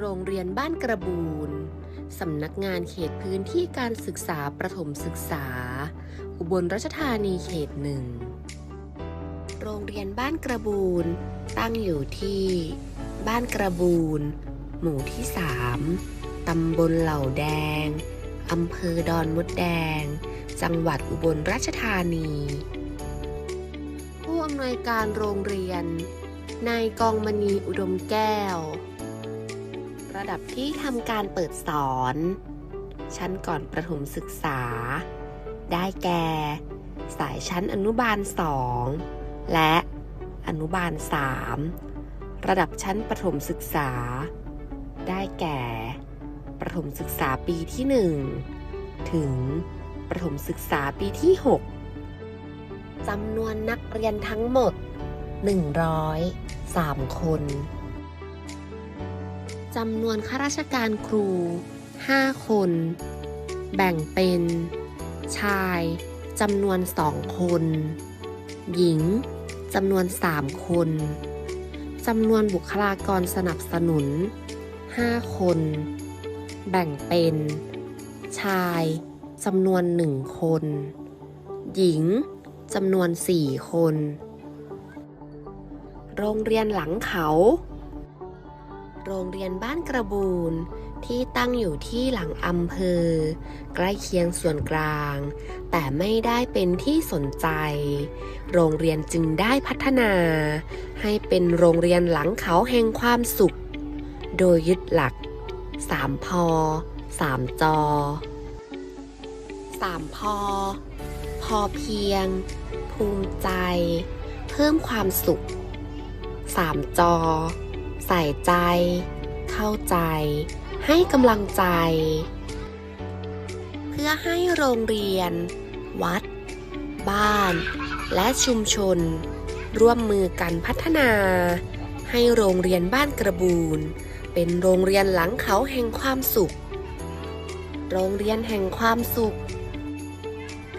โรงเรียนบ้านกระบูนสำนักงานเขตพื้นที่การศึกษาประถมศึกษา อุบลราชธานีเขตหนึ่ง โรงเรียนบ้านกระบูนตั้งอยู่ที่ บ้านกระบูนหมู่ที่ 3 ตำบลเหล่าแดง อำเภอดอนมดแดง จังหวัดอุบลราชธานี ผู้อำนวยการโรงเรียน นายกองมณีอุดมแก้ว ระดับที่ทำการเปิดสอน ชั้นก่อนประถมศึกษา ได้แก่ สายชั้นอนุบาล 2 และอนุบาล 3 ระดับชั้นประถมศึกษา ได้แก่ ประถมศึกษาปีที่ 1 ถึงประถมศึกษาปีที่ 6จำนวนนักเรียนทั้งหมด 103 คน จำนวนข้าราชการครู 5 คน แบ่งเป็น ชายจำนวน 2 คน หญิงจำนวน 3 คนจำนวนบุคลากรสนับสนุน 5 คน แบ่งเป็น ชายจำนวน 1 คน หญิงจำนวน 4 คน โรงเรียนหลังเขา โรงเรียนบ้านกระบูนที่ตั้งอยู่ที่หลังอำเภอ ใกล้เคียงส่วนกลาง แต่ไม่ได้เป็นที่สนใจ โรงเรียนจึงได้พัฒนา ให้เป็นโรงเรียนหลังเขาแห่งความสุข โดยยึดหลัก3พอ3จอ3พอ พอเพียง ภูมิใจ เพิ่มความสุข3จอ ใส่ใจ เข้าใจ ให้กำลังใจ เพื่อให้โรงเรียน วัด บ้าน และชุมชน ร่วมมือกันพัฒนา ให้โรงเรียนบ้านกระบูนเป็นโรงเรียนหลังเขาแห่งความสุข โรงเรียนแห่งความสุข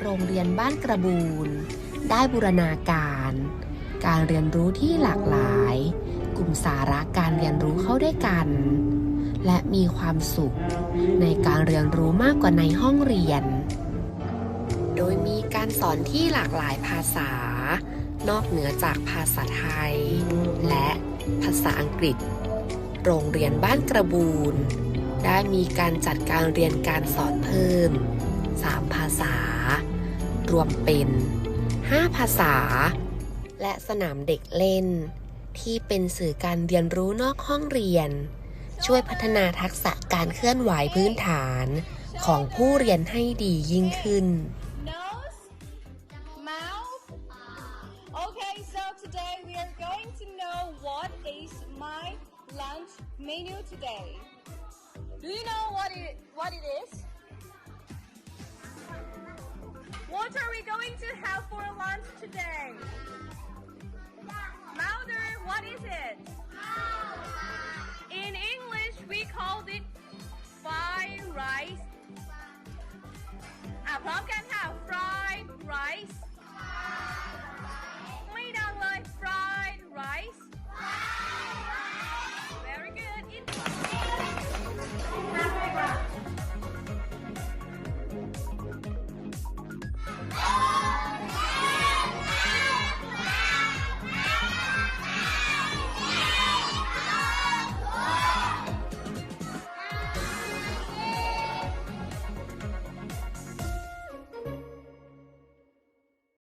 โรงเรียนบ้านกระบูนได้บูรณาการ การเรียนรู้ที่หลากหลาย สาระการเรียนรู้เข้าด้วยกัน และมีความสุขในการเรียนรู้มากกว่าในห้องเรียน โดยมีการสอนที่หลากหลายภาษา นอกเหนือจากภาษาไทย และภาษาอังกฤษ โรงเรียนบ้านกระบูนได้มีการจัดการเรียนการสอนเพิ่ม 3 ภาษา รวมเป็น 5 ภาษา และสนามเด็กเล่น ที่เป็นสื่อการเรียนรู้นอกห้องเรียน ช่วยพัฒนาทักษะการเคลื่อนไหวพื้นฐานของผู้เรียนให้ดียิ่งขึ้น nose, mouth. Okay, so today we are going to know what is my lunch menu today. Do you know what it what it is? What are we going to have for lunch today? What is it? In